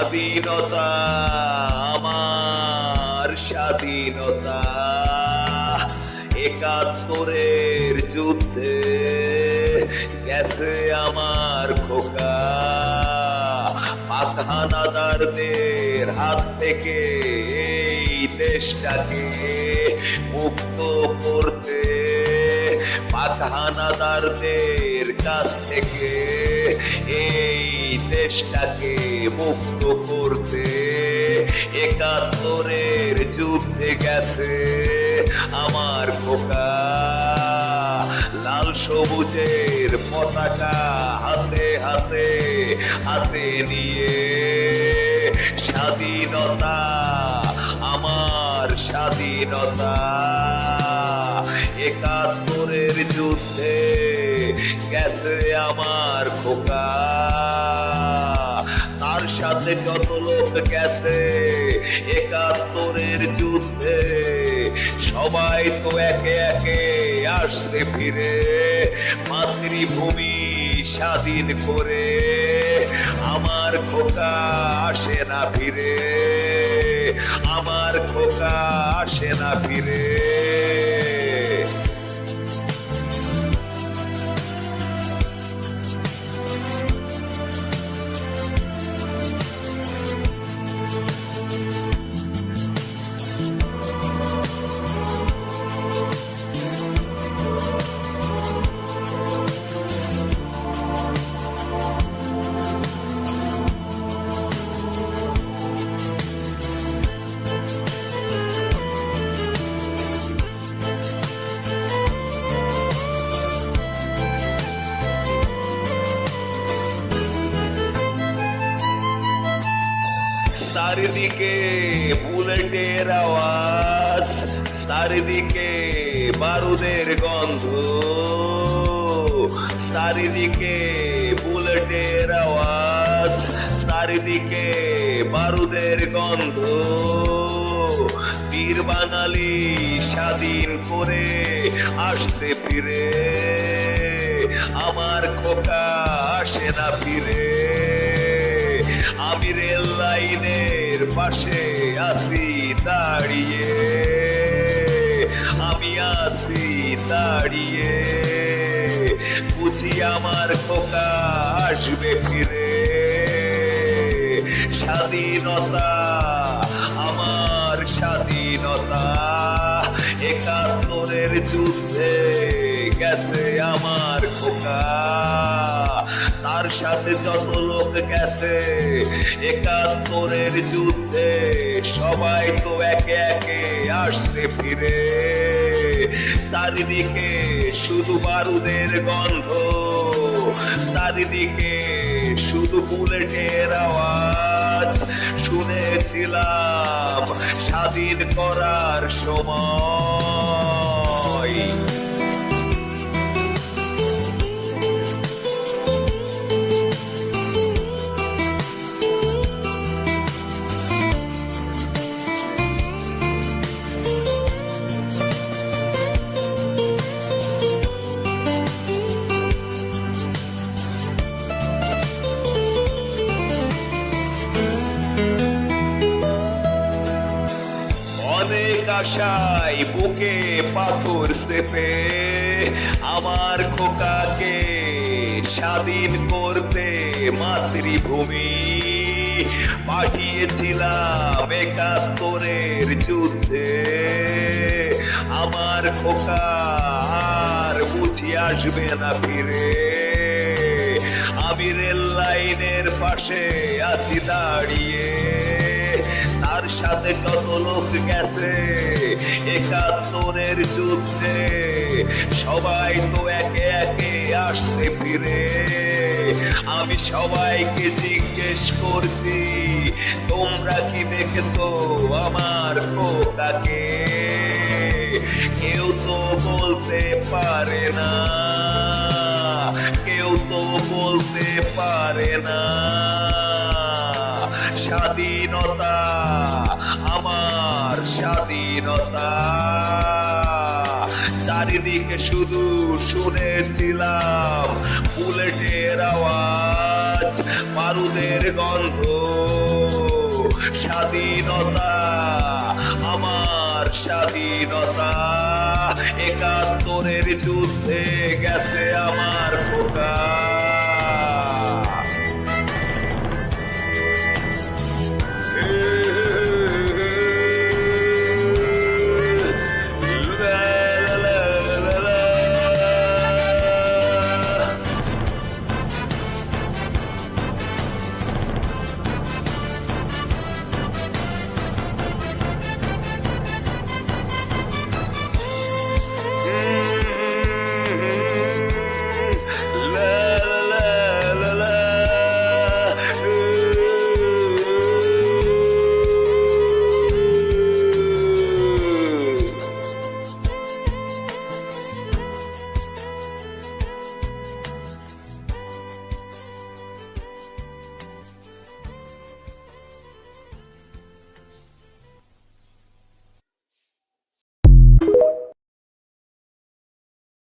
স্বাধীনতা, আমার স্বাধীনতা। একাত্তরের যুদ্ধে গেছে আমার খোকা। পাখানাদারদের হাত থেকে এই দেশটাকে মুক্ত করতে পাখানাদারদের কাছ থেকে এই দেশটাকে মুক্ত করতে একাত্তরের যুদ্ধে গেছে আমার খোকা। লাল সবুজের পতাকা হাতে হাতে হাতে নিয়ে স্বাধীনতা, আমার স্বাধীনতা। একাত্তরের যুদ্ধে গেছে আমার খোকা। তার সাথে যত লোক গেছে একাত্তরের যুদ্ধে, সবাই তো একে একে আসছে ফিরে। মাতৃভূমি স্বাধীন করে আমার খোকা আসে না ফিরে। আমার খোকা আসে না ফিরে। চারিদিকে বুলেটের আওয়াজ চারিদিকে বারুদের গন্ধ চারিদিকে বুলেটের আওয়াজ চারিদিকে বারুদের গন্ধ বীর বাঙালি স্বাধীন করে আসছে ফিরে, আমার খোকা আসে না ফিরে। আমি রেল লাইনের পাশে আছি দাঁড়িয়ে। আমি আছি দাঁড়িয়ে। বুঝি আমার খোকা আসবে ফিরে। স্বাধীনতা, আমার স্বাধীনতা, একাত্তরের যুদ্ধে গেছে আমার তার সাথে যত লোক গেছে, একাত্তরের যুদ্ধে সবাই তো একে একে আসছে ফিরে। চারিদিকে শুধু বারুদের গন্ধ, চারিদিকে শুধু বুলেটের আওয়াজ। শুনেছিলাম স্বাধীন করার সময়। আশায় বুকে পাথর চেপে আমার খোকাকে স্বাধীন করতে মাতৃভূমি পাঠিয়েছিলাম একাত্তরের যুদ্ধে। আমার খোকা আর বুঝি আসবে না ফিরে। আমি রেল লাইনের পাশে আছি দাঁড়িয়ে। তার সাথে যত লোক গেছে একাত্তরের যুদ্ধে। সবাই তো একে একে আসছে ফিরে। আমি সবাইকে জিজ্ঞেস করছি, তোমরা কি দেখেছ আমার খোকাকে কেউ তো বলতে পারে না, কেউ তো বলতে পারে না। স্বাধীনতা, আমার স্বাধীনতা। চারিদিকে শুধু শুনেছিলাম বুলেটের আওয়াজ, বারুদের গন্ধ। স্বাধীনতা, আমার স্বাধীনতা। একাত্তরের যুদ্ধে গেছে